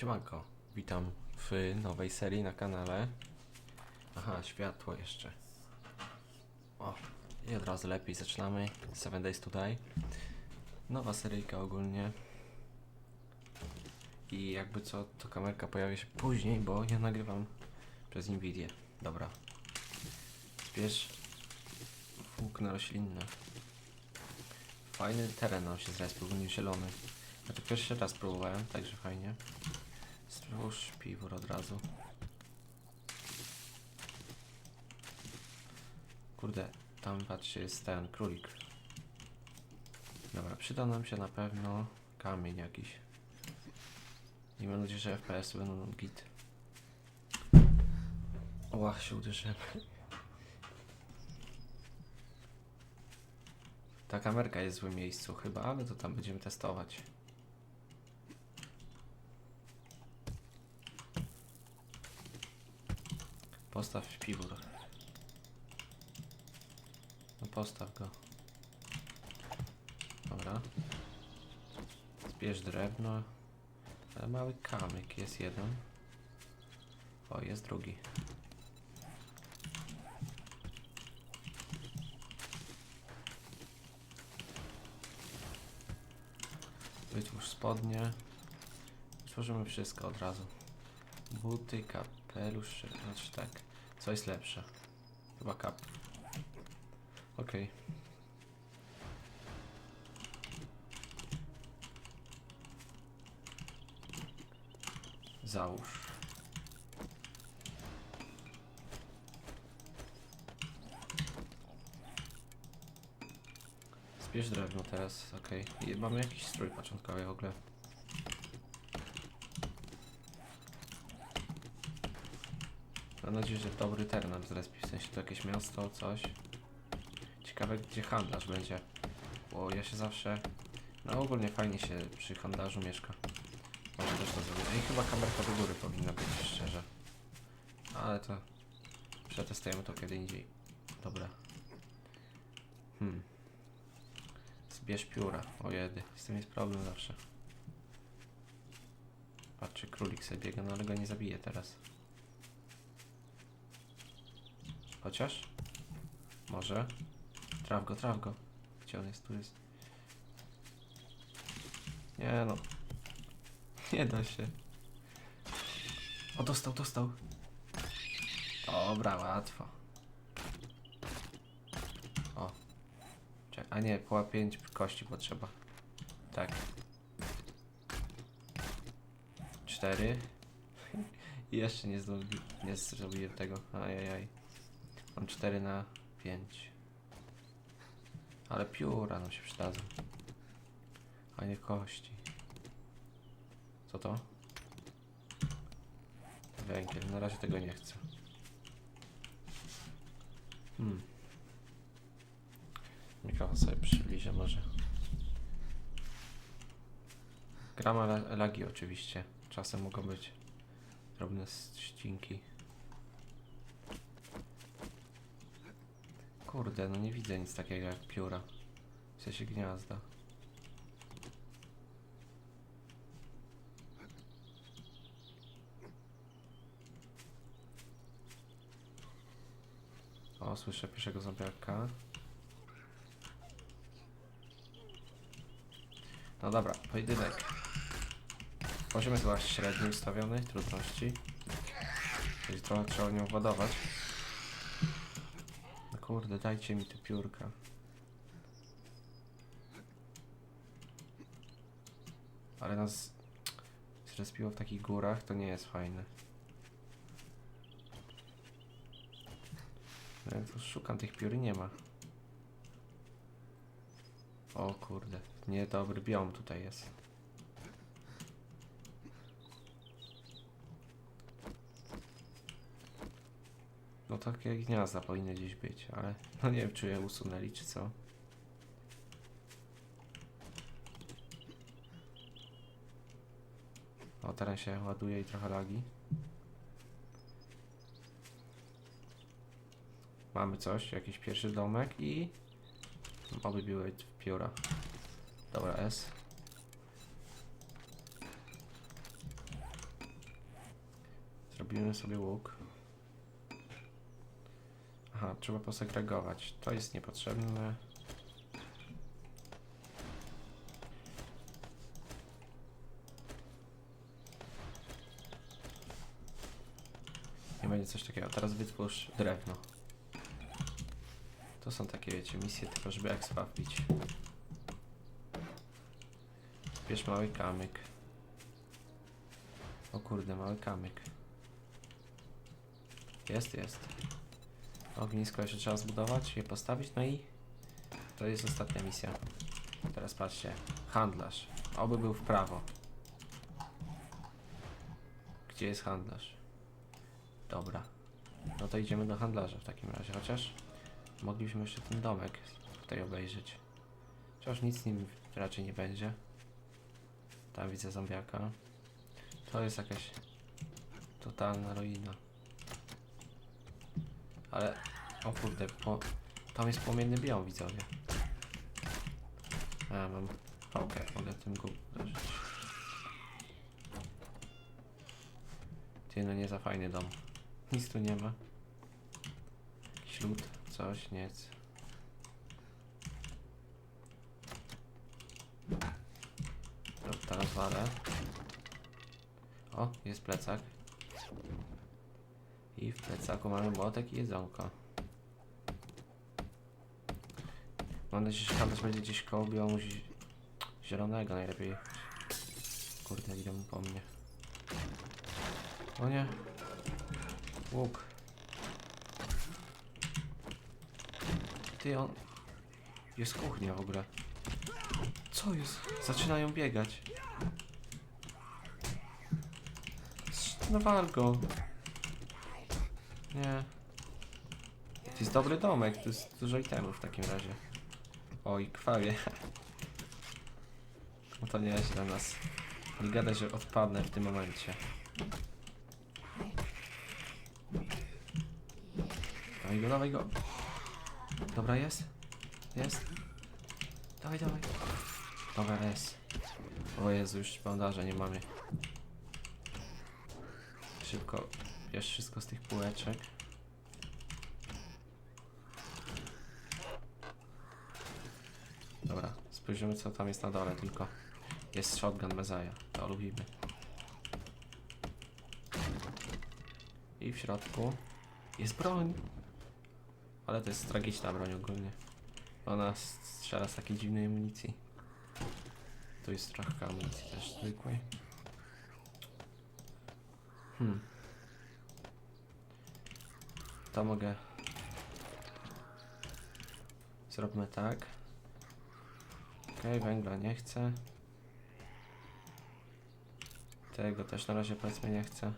Siemanko, witam w nowej serii na kanale. Aha, światło jeszcze. O, i od razu lepiej zaczynamy. 7 Days to Die. Nowa seryjka ogólnie. I jakby co, to kamerka pojawi się później, bo ja nagrywam przez Nvidię. Dobra. Zbierz włókna roślinne. Fajny teren nam się zrespił, był zielony. To pierwszy raz próbowałem, także fajnie. Stwórz piwór od razu. Kurde, tam patrzcie, jest ten królik. Dobra, przyda nam się na pewno kamień jakiś. I mam nadzieję, że FPS będą git. Oła, się uderzyłem. Ta kamerka jest w złym miejscu chyba, ale to tam będziemy testować. Postaw piwór. No postaw go. Dobra. Zbierz drewno. Ale mały kamyk jest jeden. O, jest drugi. Wytwórz spodnie. Tworzymy wszystko od razu. Buty, kapelusz, znaczy tak. Co jest lepsze? Chyba kap. Okej. Załóż. Zbierz drewno teraz, okej. I Mamy jakiś strój początkowy w ogóle. Mam nadzieję, że dobry teren nam zrespi, w sensie to jakieś miasto, coś. Ciekawe, gdzie handlarz będzie. Bo ja się zawsze... No ogólnie fajnie się przy handlarzu mieszka. Może też to zrobić. I chyba kamerka do góry powinna być, szczerze. Ale to... Przetestujemy to kiedy indziej. Dobra. Hmm. Zbierz pióra. O jedy. Z tym jest problem zawsze. Patrzcie, królik sobie biega, no ale go nie zabije teraz. Chociaż? Może? Traf go, traf go. Gdzie on jest? Tu jest. Nie no. Nie da się. O, dostał, dostał. Dobra, łatwo. O. Czek a nie, koła 5 kości potrzeba. Tak. 4. Jeszcze nie, zrobi, nie zrobiłem tego. Ajajaj. Mam 4 na 5. Ale pióra nam się przydadzą. A nie kości. Co to? Węgiel. Na razie tego nie chcę. Hmm. Mikrofon sobie przybliżę może. Grama la- lagi oczywiście. Czasem mogą być drobne ścinki. Kurde, no nie widzę nic takiego jak pióra. W sensie gniazda. O, słyszę pierwszego zombiaka. No dobra, pojedynek. Poziom jest chyba średni ustawiony, trudności. Czyli trochę trzeba nią władować. Kurde, dajcie mi te piórka. Ale nas zrespiło w takich górach, to nie jest fajne. No jak tu szukam tych piór i nie ma. O kurde, niedobry biom tutaj jest. No takie gniazda powinny gdzieś być, ale no nie wiem czy je usunęli czy co. O teraz się ładuje i trochę lagi. Mamy coś, jakiś pierwszy domek i oby były pióra. Dobra, S. Zrobimy sobie łuk. Aha, trzeba posegregować. To jest niepotrzebne. Nie będzie coś takiego. Teraz wytwórz drewno. To są takie, wiecie, misje tylko, żeby expa wbić. Bierz mały kamyk. O kurde, mały kamyk. Jest, jest. Ognisko jeszcze trzeba zbudować, je postawić, no i to jest ostatnia misja. Teraz patrzcie, handlarz. Oby był w prawo. Gdzie jest handlarz? Dobra. No to idziemy do handlarza w takim razie, chociaż moglibyśmy jeszcze ten domek tutaj obejrzeć. Chociaż nic z nim raczej nie będzie. Tam widzę zombiaka. To jest jakaś totalna ruina. Ale, o kurde, po, tam jest płomienny biom, widzowie. A, mam pałkę, mogę tym go uderzyć. Ty, no nie za fajny dom. Nic tu nie ma. Lód, coś, nic. Dobra, teraz walę. O, jest plecak. I w plecaku mamy młotek i jedzonko. Mam nadzieję, że handlarz będzie gdzieś koło biomu zi- zielonego najlepiej. Kurde, idę mu po mnie. O nie. Łuk. Ty on... Jest kuchnia w ogóle. Co jest? Zaczynają biegać. No wal go. Nie. To jest dobry domek, to jest dużo itemów w takim razie. Oj, krwawie. No to nieźle nas. Nie że odpadnę w tym momencie. Dawaj go, dawaj go. Dobra, jest? Jest? Dawaj, dawaj. Dobra, jest. O Jezu, już bandaża nie mamy. Szybko bierz wszystko z tych półeczek. Dobra, spojrzymy co tam jest na dole tylko. Jest shotgun Messiah, to lubimy. I w środku jest broń. Ale to jest tragiczna broń ogólnie. Ona strzela z takiej dziwnej amunicji. Tu jest trochę amunicji też zwykłej. Hmm. To mogę. Zróbmy tak. Okej, węgla nie chcę. Tego też na razie powiedzmy nie chcę.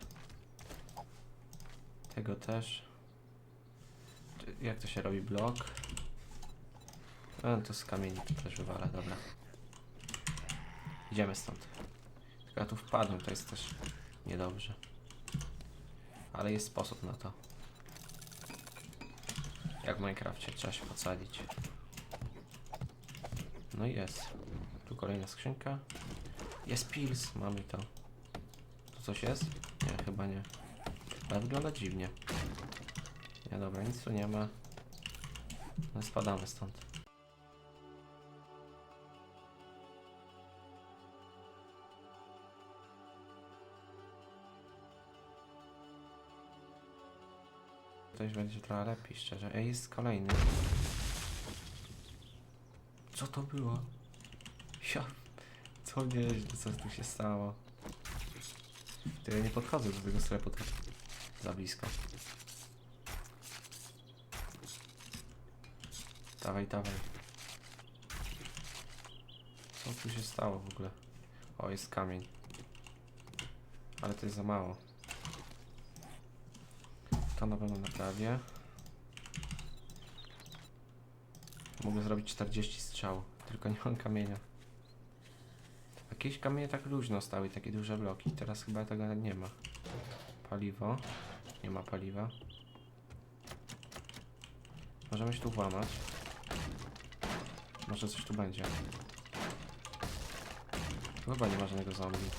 Tego też. Jak to się robi? Blok. A, to z kamieni to też wywala, dobra. Idziemy stąd. Tylko ja tu wpadłem, to jest też niedobrze. Ale jest sposób na to. Jak w Minecrafcie, trzeba się podsadzić. No i jest. Tu kolejna skrzynka. Jest pils, mamy to. Tu coś jest? Nie, chyba nie. Ale wygląda dziwnie. Nie, dobra, nic tu nie ma. No spadamy stąd. Coś będzie trochę lepiej, szczerze. Ej, jest kolejny. Co to było? Ja... Co nieźle, co tu się stało? To ja nie podchodzę do tego sklepu tak za blisko. Dawaj, dawaj. Co tu się stało w ogóle? O, jest kamień. Ale to jest za mało. To na pewno naprawię. Mogę zrobić 40 strzał, tylko nie mam kamienia. Jakieś kamienie tak luźno stały, takie duże bloki. Teraz chyba tego nie ma. Paliwo. Nie ma paliwa. Możemy się tu włamać. Może coś tu będzie. Chyba nie ma żadnego zombie.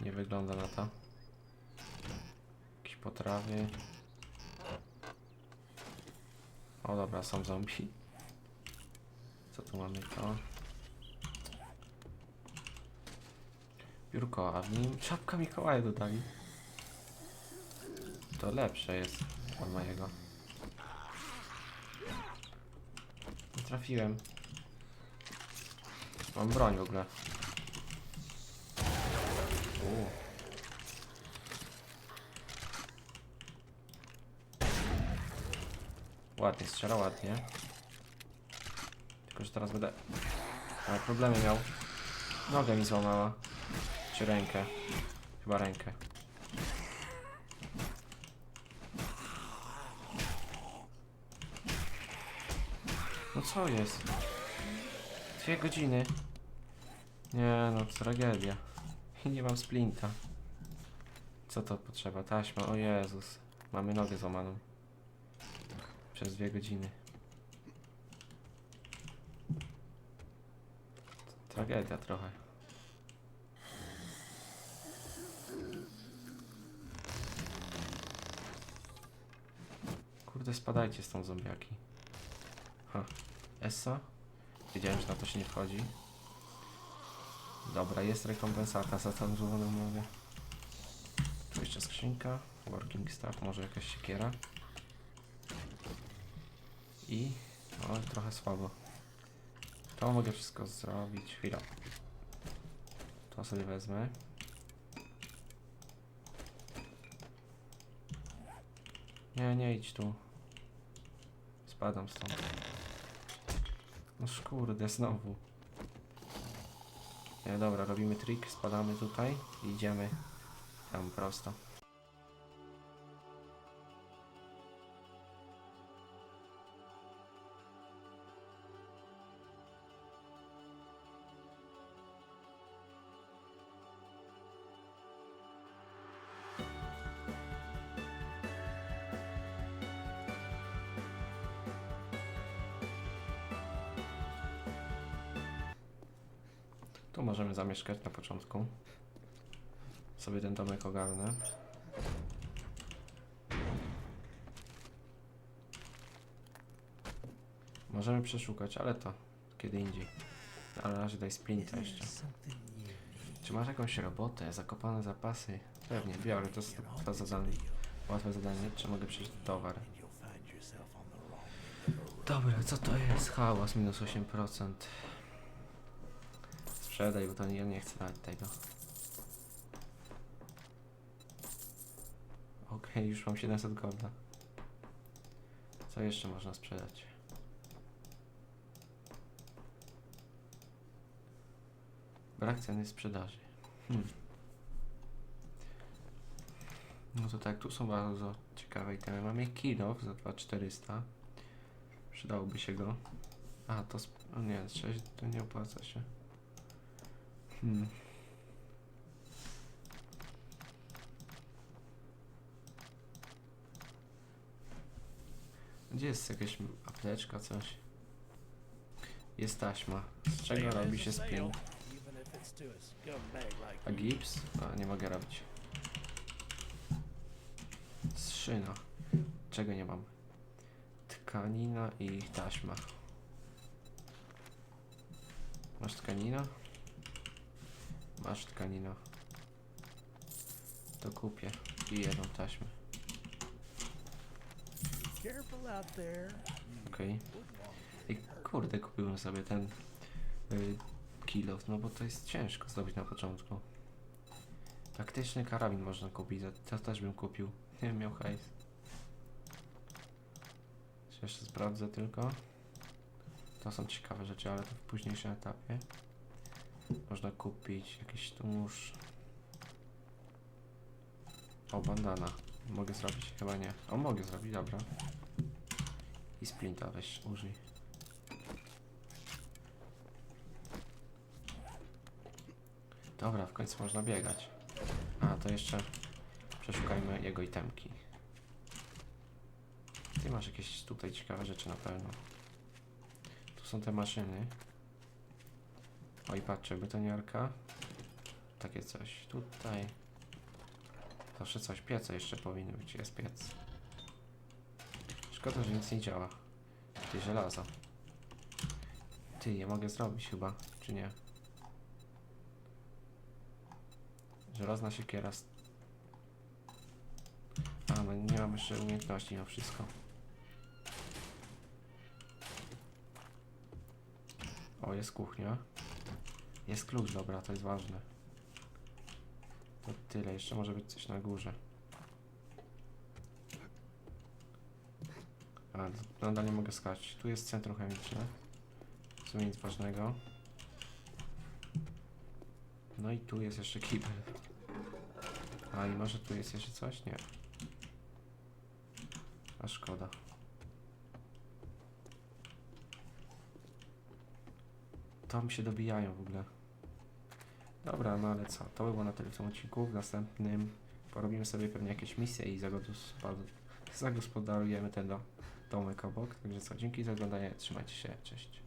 Nie wygląda na to. potrawy. O dobra, są zombie. Co tu mamy to? Biurko, a w nim czapka Mikołaja dodali. To lepsze jest od mojego. Nie trafiłem. Mam broń w ogóle. U. Ładnie, strzela ładnie. Tylko, że teraz będę... Ale problemy miał. Nogę mi złamała. Czy rękę. Chyba rękę. No co jest? Dwie godziny. Nie no, tragedia. I nie mam splinta. Co to potrzeba? Taśma, o Jezus. Mamy nogę złamaną. Przez dwie godziny. Tragedia trochę. Kurde, spadajcie stąd zombiaki. Ha. Essa? Wiedziałem, że na to się nie wchodzi. Dobra, jest rekompensata za tą. Tu jeszcze skrzynka. Working staff, może jakaś siekiera. I... O, trochę słabo. To mogę wszystko zrobić. Chwila. To sobie wezmę. Nie, nie idź tu. Spadam stąd. No kurde, znowu. Nie, dobra, robimy trik, spadamy tutaj idziemy tam prosto. Tu możemy zamieszkać na początku. Sobie ten domek ogarnę. Możemy przeszukać, ale to kiedy indziej. Ale na razie daj splinta jeszcze. Czy masz jakąś robotę? Zakopane zapasy? Pewnie, biorę. To jest łatwe zadanie. Łatwe zadanie. Czy mogę przejść towar? Dobra, co to jest? Hałas minus 8%. Sprzedaj, bo to nie, nie chcę nawet tego. Okej, już mam 700 golda. Co jeszcze można sprzedać? Brak ceny sprzedaży. Hmm. No to tak, tu są bardzo ciekawe itemy. Mamy kilo za 2400. Przydałoby się go. A, to... Nie, 6 to nie opłaca się. Hmm. Gdzie jest jakaś apteczka, coś? Jest taśma. Z czego robi się splint? A gips? A, nie mogę robić. Z szyna. Czego nie mam? Tkanina i taśma. Masz tkanina? Masz tkanina. To kupię. I jedną taśmę. Okej. I kurde, kupiłem sobie ten y, kilo, no bo to jest ciężko zdobyć na początku. Taktyczny karabin można kupić, to też bym kupił. Nie wiem, miał hajs. Jeszcze sprawdzę tylko. To są ciekawe rzeczy, ale to w późniejszym etapie. Można kupić jakiś nóż. O, bandana. Mogę zrobić? Chyba nie. O, mogę zrobić, dobra. I splinta weź, użyj. Dobra, w końcu można biegać. A, to jeszcze przeszukajmy jego itemki. Ty masz jakieś tutaj ciekawe rzeczy na pewno. Tu są te maszyny. Oj, patrzę, betoniarka. Takie coś. Tutaj. Zawsze coś, piece jeszcze powinny być, jest piec. Szkoda, że nic nie działa. Ty, żelazo. Ty, je mogę zrobić chyba, czy nie? Żelazna siekiera. A, no nie mam jeszcze umiejętności na wszystko. O, jest kuchnia. Jest klucz, dobra, to jest ważne. To tyle, jeszcze może być coś na górze. A, nadal nie mogę skać. Tu jest centrum chemiczne. W sumie nic ważnego. No i tu jest jeszcze kibel. A i może tu jest jeszcze coś? Nie. A szkoda. To mi się dobijają w ogóle. Dobra, no ale co? To by było na tyle w tym odcinku. W następnym porobimy sobie pewnie jakieś misje i zagospod- zagospodarujemy ten do, domek obok. Także co, dzięki za oglądanie. Trzymajcie się. Cześć.